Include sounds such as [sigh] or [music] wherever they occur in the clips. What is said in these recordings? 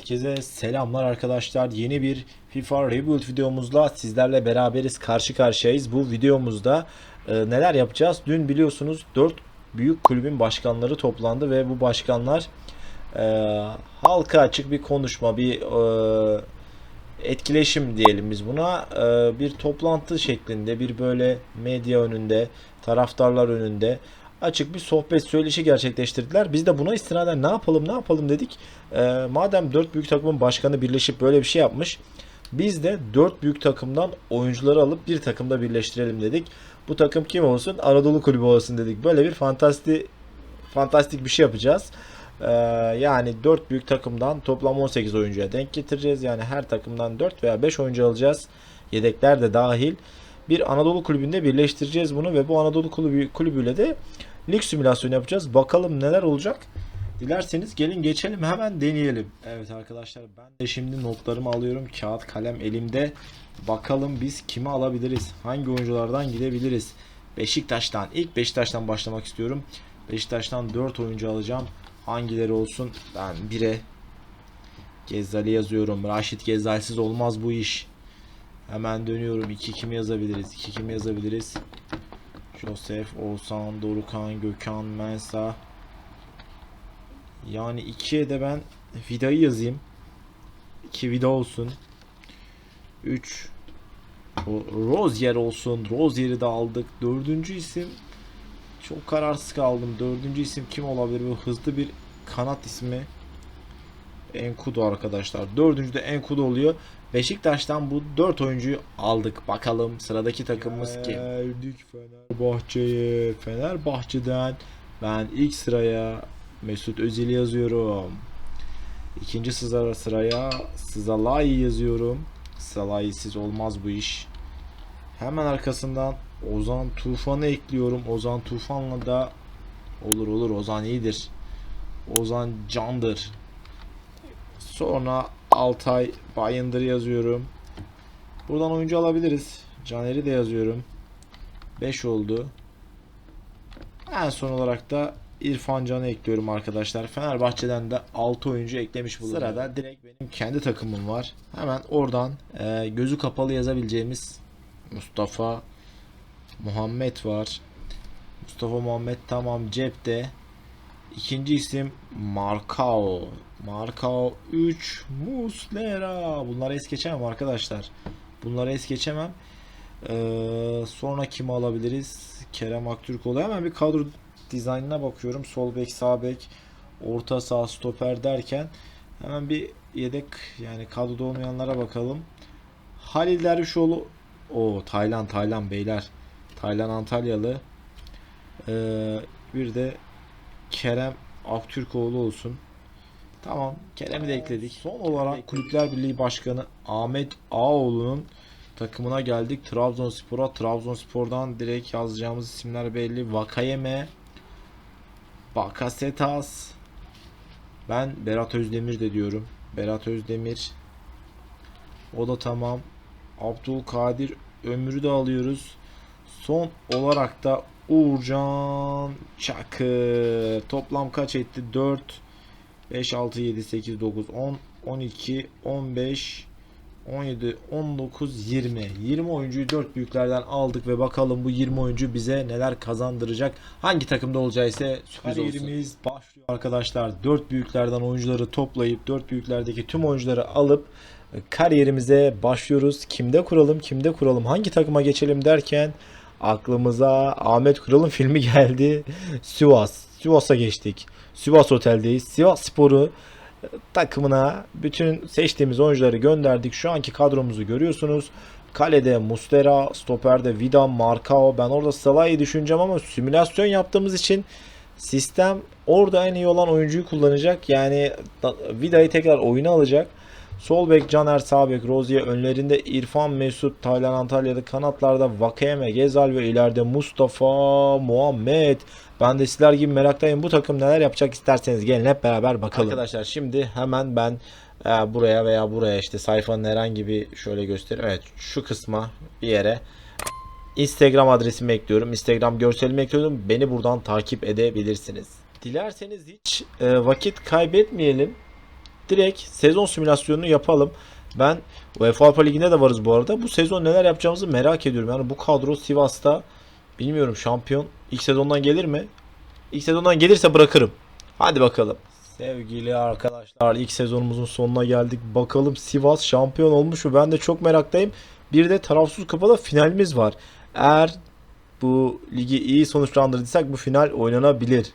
Herkese selamlar arkadaşlar. Yeni bir FIFA Rebuild videomuzla sizlerle beraberiz. Karşı karşıyayız. Bu videomuzda e, neler yapacağız? Dün biliyorsunuz 4 büyük kulübün başkanları toplandı ve bu başkanlar e, halka açık bir konuşma, bir e, etkileşim diyelim biz buna. E, bir toplantı şeklinde, bir böyle medya önünde, taraftarlar önünde açık bir sohbet söyleşi gerçekleştirdiler. Biz de buna istinaden ne yapalım ne yapalım dedik. Ee, madem 4 büyük takımın başkanı birleşip böyle bir şey yapmış. Biz de 4 büyük takımdan oyuncuları alıp bir takımda birleştirelim dedik. Bu takım kim olsun? Anadolu Kulübü olsun dedik. Böyle bir fantastik fantastik bir şey yapacağız. Ee, yani 4 büyük takımdan toplam 18 oyuncuya denk getireceğiz. Yani her takımdan 4 veya 5 oyuncu alacağız. Yedekler de dahil. Bir Anadolu kulübünde birleştireceğiz bunu ve bu Anadolu kulübü, kulübüyle de lig simülasyonu yapacağız. Bakalım neler olacak. Dilerseniz gelin geçelim hemen deneyelim. Evet arkadaşlar ben de şimdi notlarımı alıyorum. Kağıt kalem elimde. Bakalım biz kimi alabiliriz? Hangi oyunculardan gidebiliriz? Beşiktaş'tan. ilk Beşiktaş'tan başlamak istiyorum. Beşiktaş'tan 4 oyuncu alacağım. Hangileri olsun? Ben 1'e Gezzali yazıyorum. Raşit Gezzalsiz olmaz bu iş. Hemen dönüyorum. 2 kimi yazabiliriz? 2 kimi yazabiliriz? Joseph, Oğuzhan, Dorukan, Gökhan, Mensa. Yani 2'ye de ben Vida'yı yazayım. 2 Vida olsun. 3 Rozier olsun. Rozier'i de aldık. Dördüncü isim çok kararsız kaldım. Dördüncü isim kim olabilir? Bu hızlı bir kanat ismi. Enkudu arkadaşlar. Dördüncü de Enkudu oluyor. Beşiktaş'tan bu 4 oyuncuyu aldık. Bakalım sıradaki takımımız kim? Geldik Fenerbahçe'ye. Fenerbahçe'den ben ilk sıraya Mesut Özil'i yazıyorum. İkinci sıra sıraya Sızalay yazıyorum. Sızalay'siz olmaz bu iş. Hemen arkasından Ozan Tufan'ı ekliyorum. Ozan Tufan'la da olur olur Ozan iyidir. Ozan candır. Sonra Altay Bayındır yazıyorum. Buradan oyuncu alabiliriz. Caner'i de yazıyorum. 5 oldu. En son olarak da İrfan Can'ı ekliyorum arkadaşlar. Fenerbahçe'den de 6 oyuncu eklemiş bulunuyor. Sırada direkt benim kendi takımım var. Hemen oradan e, gözü kapalı yazabileceğimiz Mustafa Muhammed var. Mustafa Muhammed tamam cepte. İkinci isim Marcao. Marcao 3 Muslera. Bunları es geçemem arkadaşlar. Bunları es geçemem. Ee, sonra kimi alabiliriz? Kerem Aktürkoğlu. Hemen bir kadro dizaynına bakıyorum. Sol bek, sağ bek, orta sağ, stoper derken hemen bir yedek yani kadroda olmayanlara bakalım. Halil Dervişoğlu o Taylan Taylan beyler. Taylan Antalyalı. Ee, bir de Kerem Aktürkoğlu olsun. Tamam. Kerem'i de ekledik. Son olarak Kulüpler Birliği Başkanı Ahmet Ağoğlu'nun takımına geldik. Trabzonspor'a. Trabzonspor'dan direkt yazacağımız isimler belli. Vakayeme, Bakasetas. Ben Berat Özdemir de diyorum. Berat Özdemir. O da tamam. Abdülkadir Ömür'ü de alıyoruz. Son olarak da Uğurcan Çakır. Toplam kaç etti? 4 5 6 7 8 9 10 12 15 17 19 20 20 oyuncuyu 4 büyüklerden aldık ve bakalım bu 20 oyuncu bize neler kazandıracak. Hangi takımda olacağı ise sürpriz Kariyerimiz başlıyor arkadaşlar. 4 büyüklerden oyuncuları toplayıp 4 büyüklerdeki tüm oyuncuları alıp e, kariyerimize başlıyoruz. Kimde kuralım, kimde kuralım, hangi takıma geçelim derken aklımıza Ahmet Kural'ın filmi [laughs] geldi. Sivas. Sivas'a geçtik. Sivas Otel'deyiz. Sivas Spor'u e, takımına bütün seçtiğimiz oyuncuları gönderdik. Şu anki kadromuzu görüyorsunuz. Kalede Mustera, stoperde Vida, Marcao. Ben orada Salah'ı düşüneceğim ama simülasyon yaptığımız için sistem orada en iyi olan oyuncuyu kullanacak. Yani da- Vida'yı tekrar oyuna alacak. Sol bek Caner, sağ bek Rozier, önlerinde İrfan Mesut, Taylan Antalya'da kanatlarda Vakeme, Gezal ve ileride Mustafa Muhammed. Ben de sizler gibi meraktayım. Bu takım neler yapacak isterseniz gelin hep beraber bakalım. Arkadaşlar şimdi hemen ben e, buraya veya buraya işte sayfanın herhangi bir şöyle göstereyim. Evet şu kısma bir yere Instagram adresimi ekliyorum. Instagram görselimi ekliyorum. Beni buradan takip edebilirsiniz. Dilerseniz hiç e, vakit kaybetmeyelim. Direkt sezon simülasyonunu yapalım. Ben UEFA Avrupa Ligi'nde de varız bu arada. Bu sezon neler yapacağımızı merak ediyorum. Yani bu kadro Sivas'ta bilmiyorum şampiyon ilk sezondan gelir mi? İlk sezondan gelirse bırakırım. Hadi bakalım. Sevgili arkadaşlar ilk sezonumuzun sonuna geldik. Bakalım Sivas şampiyon olmuş mu? Ben de çok meraktayım. Bir de tarafsız kupada finalimiz var. Eğer bu ligi iyi sonuçlandırdıysak bu final oynanabilir.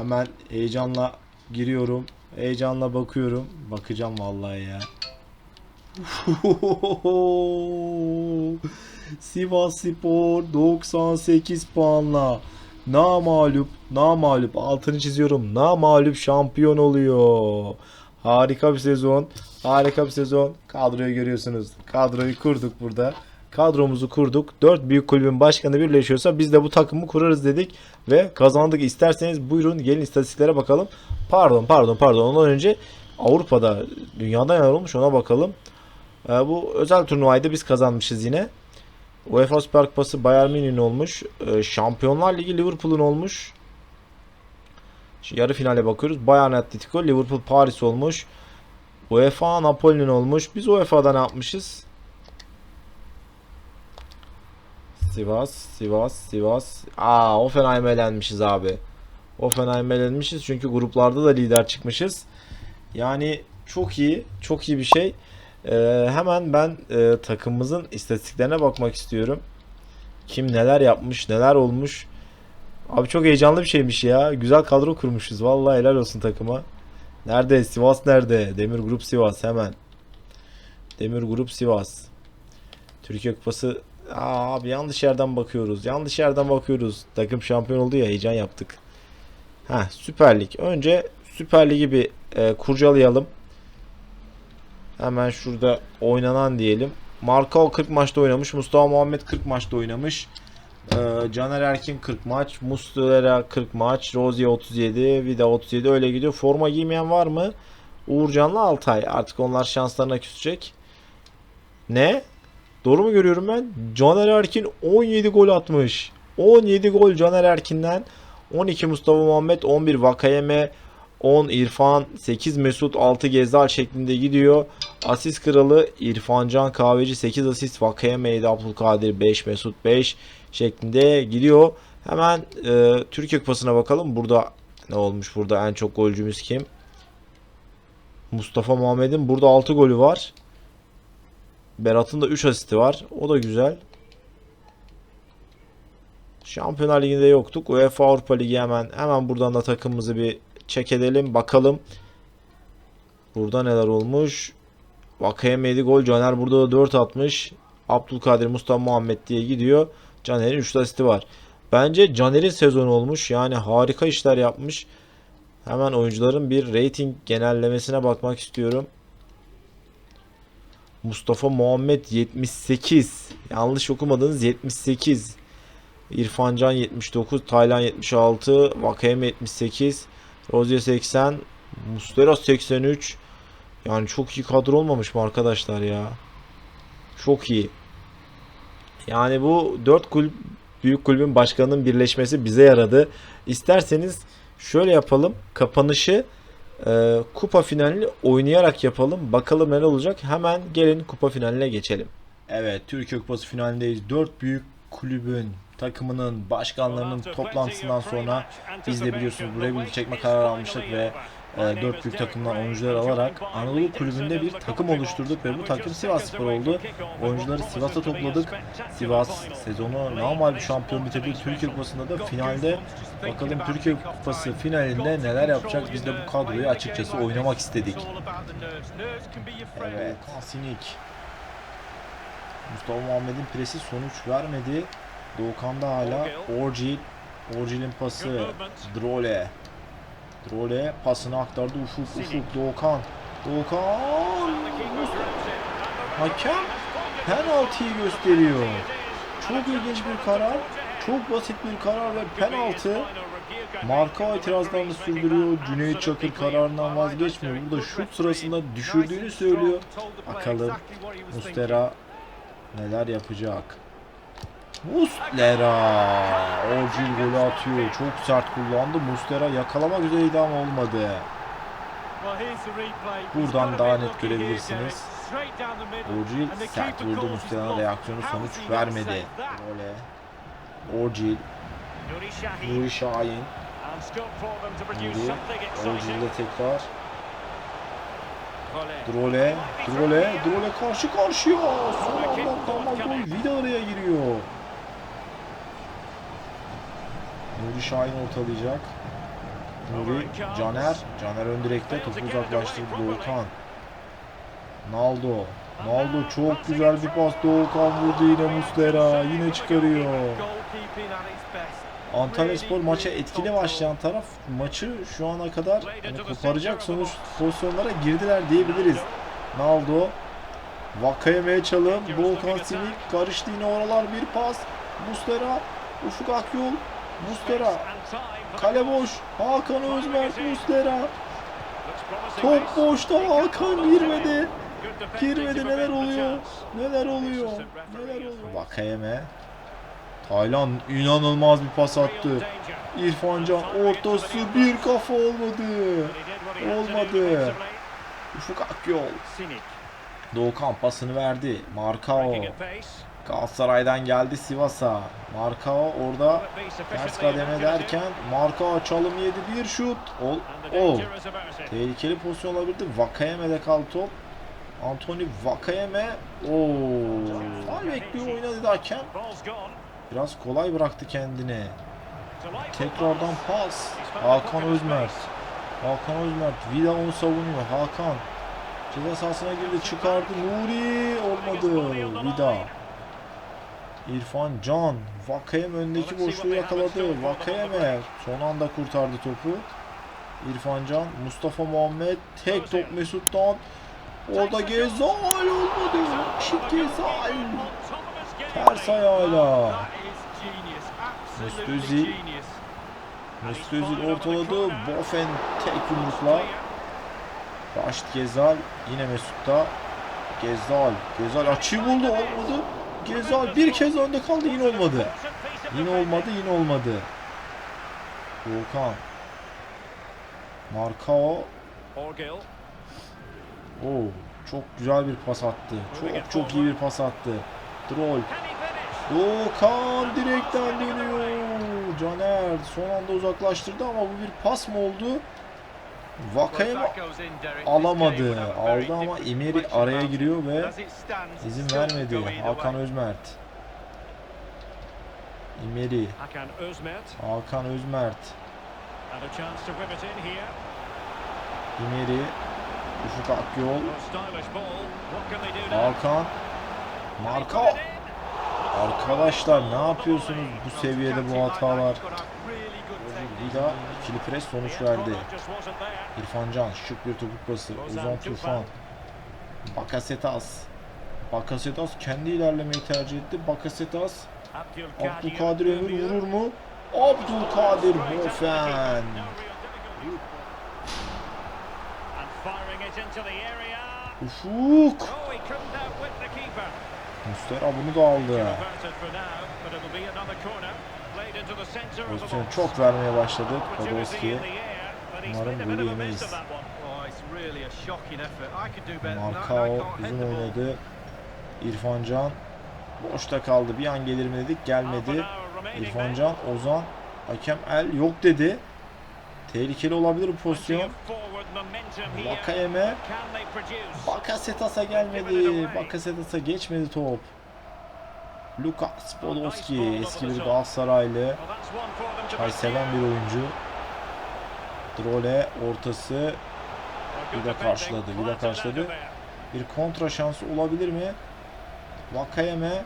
Hemen heyecanla giriyorum. Heyecanla bakıyorum. Bakacağım vallahi ya. [laughs] Sivas Spor 98 puanla namalup namalup altını çiziyorum. Namalup şampiyon oluyor. Harika bir sezon. Harika bir sezon. Kadroyu görüyorsunuz. Kadroyu kurduk burada. Kadromuzu kurduk. 4 büyük kulübün başkanı birleşiyorsa biz de bu takımı kurarız dedik ve kazandık. İsterseniz buyurun gelin istatistiklere bakalım. Pardon pardon pardon ondan önce Avrupa'da dünyada neler olmuş ona bakalım. Ee, bu özel turnuvaydı biz kazanmışız yine. UEFA Süper Kupası Bayern Münih'in olmuş. Ee, Şampiyonlar Ligi Liverpool'un olmuş. Şimdi yarı finale bakıyoruz. Bayern Atletico, Liverpool Paris olmuş. UEFA Napoli'nin olmuş. Biz UEFA'da ne yapmışız? Sivas, Sivas, Sivas. Aa, Offenheim'e elenmişiz abi. Offenheim'e elenmişiz çünkü gruplarda da lider çıkmışız. Yani çok iyi, çok iyi bir şey. Ee, hemen ben e, takımımızın istatistiklerine bakmak istiyorum. Kim neler yapmış, neler olmuş. Abi çok heyecanlı bir şeymiş ya. Güzel kadro kurmuşuz. Vallahi helal olsun takıma. Nerede? Sivas nerede? Demir Grup Sivas hemen. Demir Grup Sivas. Türkiye Kupası. Aa, abi yanlış yerden bakıyoruz. Yanlış yerden bakıyoruz. Takım şampiyon oldu ya heyecan yaptık. Ha Süper Lig. Önce Süper Lig'i bir e, kurcalayalım. Hemen şurada oynanan diyelim. Markao 40 maçta oynamış. Mustafa Muhammed 40 maçta oynamış. Ee, Caner Erkin 40 maç. Muslera 40 maç. Rozier 37. Vida 37 öyle gidiyor. Forma giymeyen var mı? Uğurcan'la Altay. Artık onlar şanslarına küsecek. Ne? Doğru mu görüyorum ben? Caner Erkin 17 gol atmış. 17 gol Caner Erkin'den. 12 Mustafa Muhammed, 11 Vakayeme, 10 İrfan, 8 Mesut, 6 Gezdal şeklinde gidiyor. Asist kralı İrfan Can Kahveci 8 asist, Vakayeme'ydi Abdülkadir 5, Mesut 5 şeklinde gidiyor. Hemen e, Türkiye Kupası'na bakalım. Burada ne olmuş? Burada en çok golcümüz kim? Mustafa Muhammed'in burada 6 golü var. Berat'ın da 3 asisti var. O da güzel. Şampiyonlar Ligi'nde yoktuk. UEFA Avrupa Ligi hemen hemen buradan da takımımızı bir check edelim. Bakalım. Burada neler olmuş? Vakayeme 7 gol. Caner burada da 4 atmış. Abdülkadir Mustafa Muhammed diye gidiyor. Caner'in 3 asisti var. Bence Caner'in sezonu olmuş. Yani harika işler yapmış. Hemen oyuncuların bir rating genellemesine bakmak istiyorum. Mustafa Muhammed 78. Yanlış okumadınız 78. İrfan Can 79, Taylan 76, Vakayeme 78, Rozier 80, Mustera 83. Yani çok iyi kadro olmamış mı arkadaşlar ya? Çok iyi. Yani bu 4 kulüp büyük kulübün başkanının birleşmesi bize yaradı. İsterseniz şöyle yapalım. Kapanışı e, kupa finalini oynayarak yapalım. Bakalım neler olacak. Hemen gelin kupa finaline geçelim. Evet, Türkiye Kupası finalindeyiz. 4 büyük kulübün takımının başkanlarının toplantısından sonra biz de biliyorsunuz buraya bir çekme kararı almıştık ve e, 4 büyük takımdan oyuncular alarak Anadolu kulübünde bir takım oluşturduk ve bu takım Sivas Spor oldu. Oyuncuları Sivas'a topladık. Sivas sezonu normal bir şampiyon bitirdi. Türkiye Kupası'nda da finalde bakalım Türkiye Kupası finalinde neler yapacak. Biz de bu kadroyu açıkçası oynamak istedik. Evet, Sinik. Mustafa Muhammed'in presi sonuç vermedi. Doğukan'da hala Orcil. Orcil'in pası. Drole. Drole pasını aktardı Ufuk. Ufuk Doğukan. Doğukan. Hakem penaltıyı gösteriyor. Çok ilginç bir karar. Çok basit bir karar ve penaltı. Marka itirazlarını sürdürüyor. Cüneyt Çakır kararından vazgeçmiyor. Burada şut sırasında düşürdüğünü söylüyor. Bakalım Mustera neler yapacak. Muslera. Orcil golü atıyor. Çok sert kullandı. Muslera yakalamak üzereydi ama olmadı. Buradan daha net görebilirsiniz. Orcil sert vurdu. Muslera'nın reaksiyonu sonuç vermedi. Role. Orcil. Nuri Şahin. Nuri. Orcil'de tekrar. Drole. Drole. Drole karşı karşıya. Son anda gol. Vida araya giriyor. Nuri Şahin ortalayacak. Nuri, Caner, Caner ön direkte topu uzaklaştırdı Doğukan. Naldo, Naldo çok güzel bir pas Doğukan vurdu yine Muslera yine çıkarıyor. Antalya Spor maça etkili başlayan taraf maçı şu ana kadar hani koparacak sonuç pozisyonlara girdiler diyebiliriz. Naldo, Vakayeme'ye çalım, Doğukan Simik karıştı yine oralar bir pas. Muslera, Ufuk Akyol, Muslera, Kale boş. Hakan Özmerk Muslera. Top boşta Hakan girmedi. Girmedi neler oluyor? Neler oluyor? Neler oluyor? Vakayeme. Taylan inanılmaz bir pas attı. İrfan Can ortası bir kafa olmadı. Olmadı. Ufuk Akyol. Doğukan pasını verdi. Markao. Galatasaray'dan geldi Sivas'a. Markao orada ters kademe derken Markao çalım yedi bir şut. Ol, ol. Tehlikeli pozisyon olabilirdi. Vakayeme'de kaldı top. Anthony Vakayeme. Oo. Faul bekliyor oynadı hakem. Biraz kolay bıraktı kendini. Tekrardan pas. Hakan Özmert. Hakan Özmert. Vida onu savunuyor. Hakan. Ceza sahasına girdi. Çıkardı. Nuri. Olmadı. Vida. İrfan Can. Vakayeme öndeki boşluğu yakaladı. Vakayeme son anda kurtardı topu. İrfan Can. Mustafa Muhammed. Tek top Mesut'tan. Orada Gezal olmadı. Şık Gezal. Ters ayağıyla. Mesut Özil ortaladı. Bofen tek yumrukla. Raşit Gezal. Yine Mesut'ta. Gezal. Gezal açıyı buldu. Olmadı. Gezal bir kez önde kaldı. Yine olmadı. Yine olmadı. Yine olmadı. Volkan. Markao. Oo, çok güzel bir pas attı. Çok çok iyi bir pas attı. Troll. Doğukan direkten dönüyor. Caner son anda uzaklaştırdı ama bu bir pas mı oldu? Vakayeme alamadı. Aldı ama Emery araya giriyor ve izin vermedi. Hakan Özmert. Emery. Hakan Özmert. Emery. Ufuk Akyol. Hakan. Marka. Arkadaşlar ne yapıyorsunuz bu seviyede bu hatalar? Vida ikili pres sonuç verdi. İrfan Can şık bir topuk pası. Ozan Tufan. Bakasetas. Bakasetas kendi ilerlemeyi tercih etti. Bakasetas. Abdülkadir Ömür vurur mu? Abdülkadir Bofen. Ufuk. Mustera bunu da aldı. Pozisyon çok vermeye başladık Podolski'ye. Umarım golü yemeyiz. Markao uzun oynadı. İrfan Can boşta kaldı. Bir an gelir mi dedik gelmedi. İrfan Can, Ozan hakem el yok dedi. Tehlikeli olabilir bu pozisyon. Vakayeme Bakasetas'a gelmedi. Bakasetas'a geçmedi top. Lukas Podolski eski bir Galatasaraylı. Çay seven bir oyuncu. Drole ortası Vida karşıladı. Vida karşıladı. Bir kontra şansı olabilir mi? Vakayeme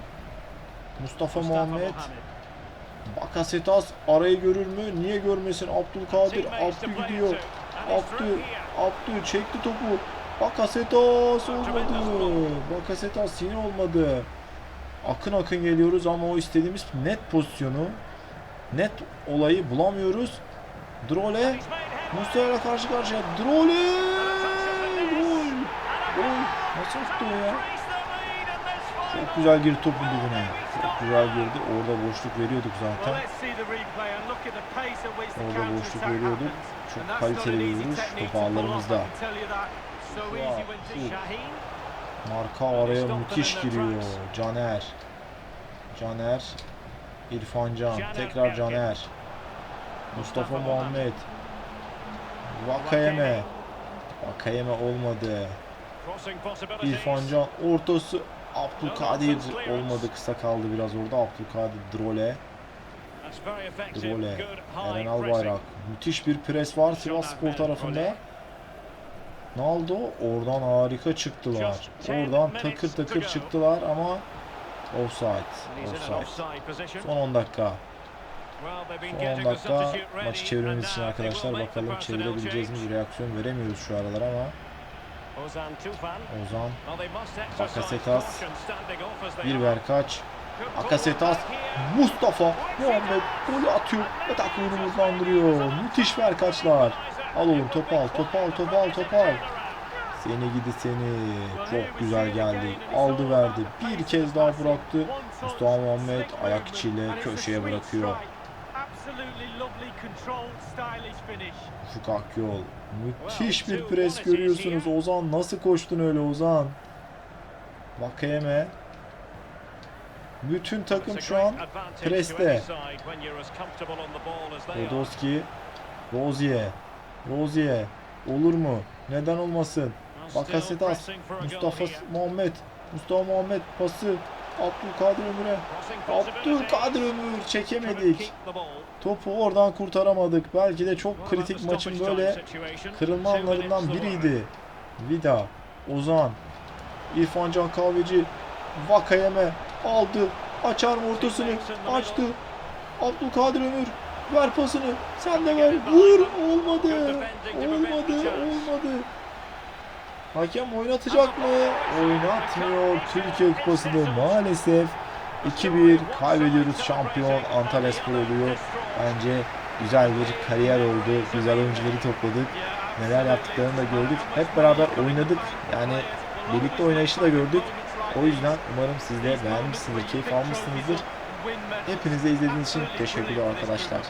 Mustafa Muhammed Bakasetas arayı görür mü? Niye görmesin? Abdülkadir Abdü gidiyor. Abdü Abdü çekti topu. Bakasetas olmadı. Bakasetas yine olmadı. Akın akın geliyoruz ama o istediğimiz net pozisyonu net olayı bulamıyoruz. Drole Mustafa'yla karşı karşıya. Drole! Gol! Gol! Nasıl tuttu ya? Çok güzel girdi topun dibine. Çok güzel girdi. Orada boşluk veriyorduk zaten. Orada boşluk veriyorduk. Çok kaliteli bir vuruş. Top ağlarımızda. Marka araya müthiş giriyor. Caner. Caner. İrfan Can. Tekrar Caner. Mustafa Muhammed. Vakayeme. Vakayeme olmadı. İrfan Can ortası. Abdülkadir olmadı. Kısa kaldı biraz orada. Abdülkadir Drole. Drole. Eren Albayrak. Müthiş bir pres var Sivas Spor tarafında. Ne oldu? Oradan harika çıktılar. Oradan takır takır çıktılar ama offside. Offside. Son 10 dakika. Son 10 dakika maçı çevirmemiz için arkadaşlar bakalım çevirebileceğiz mi? Reaksiyon veremiyoruz şu aralar ama Ozan Bakasetas bir ver kaç Bakasetas Mustafa Muhammed golü atıyor ve takımını hızlandırıyor. Müthiş ver kaçlar. Al oğlum topu al topu al topu al topu al. Seni gidi seni. Çok güzel geldi. Aldı verdi. Bir kez daha bıraktı. Mustafa Muhammed ayak içiyle köşeye bırakıyor. Ufuk Akyol. Müthiş bir pres görüyorsunuz. Ozan nasıl koştun öyle Ozan? Vakayeme. Bütün takım şu an preste. Podolski. Rozier. Rozier. Olur mu? Neden olmasın? Bakasetas. Mustafa Muhammed. Mustafa Muhammed pası. Abdülkadir Ömür'e. Abdülkadir Ömür çekemedik. Topu oradan kurtaramadık. Belki de çok kritik maçın böyle kırılma anlarından biriydi. Vida, Ozan, İrfan Can Kahveci, Vakayeme aldı. Açar mı ortasını? Açtı. Abdülkadir Ömür ver pasını. Sen de ver. Vur. Olmadı. Olmadı. Olmadı. Hakem oynatacak mı? Oynatmıyor. Türkiye Kupası'nı maalesef 2-1 kaybediyoruz. Şampiyon Antalya Spor oluyor. Bence güzel bir kariyer oldu. Güzel oyuncuları topladık. Neler yaptıklarını da gördük. Hep beraber oynadık. Yani birlikte oynayışı da gördük. O yüzden umarım siz de beğenmişsinizdir, keyif almışsınızdır. Hepinize izlediğiniz için teşekkürler arkadaşlar.